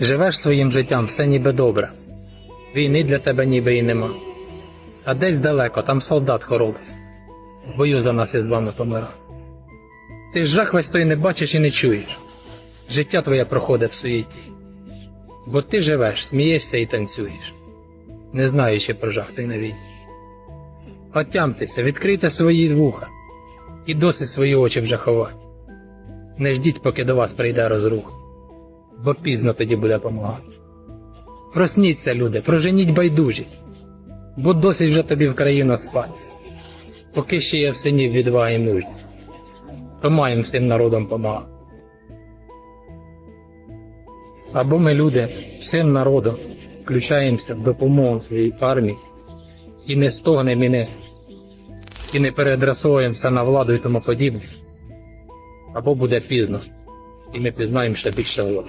Живеш своїм життям, все ніби добре. Війни для тебе ніби і нема. А десь далеко, там солдат хоробрий. В бою за нас із вами помирав. Ти ж жах весь той не бачиш і не чуєш. Життя твоє проходить в суєті. Бо ти живеш, смієшся і танцюєш, не знаючи про жах ти на війні. Отямтеся, відкрийте свої вуха і досить свої очі вже ховати. Не ждіть, поки до вас прийде розрух, бо пізно тоді буде помагати. Просніться, люди, проженіть байдужість, бо досить вже тобі в країну спати. Поки ще є в синів відвага і мужність, то маємо всім народом помагати. Або ми, люди, всім народом включаємося в допомогу своїй армії і не стогнемо, і не, і не передрасовуємося на владу і тому подібне. Або буде пізно, і ми пізнаємо ще більше влади.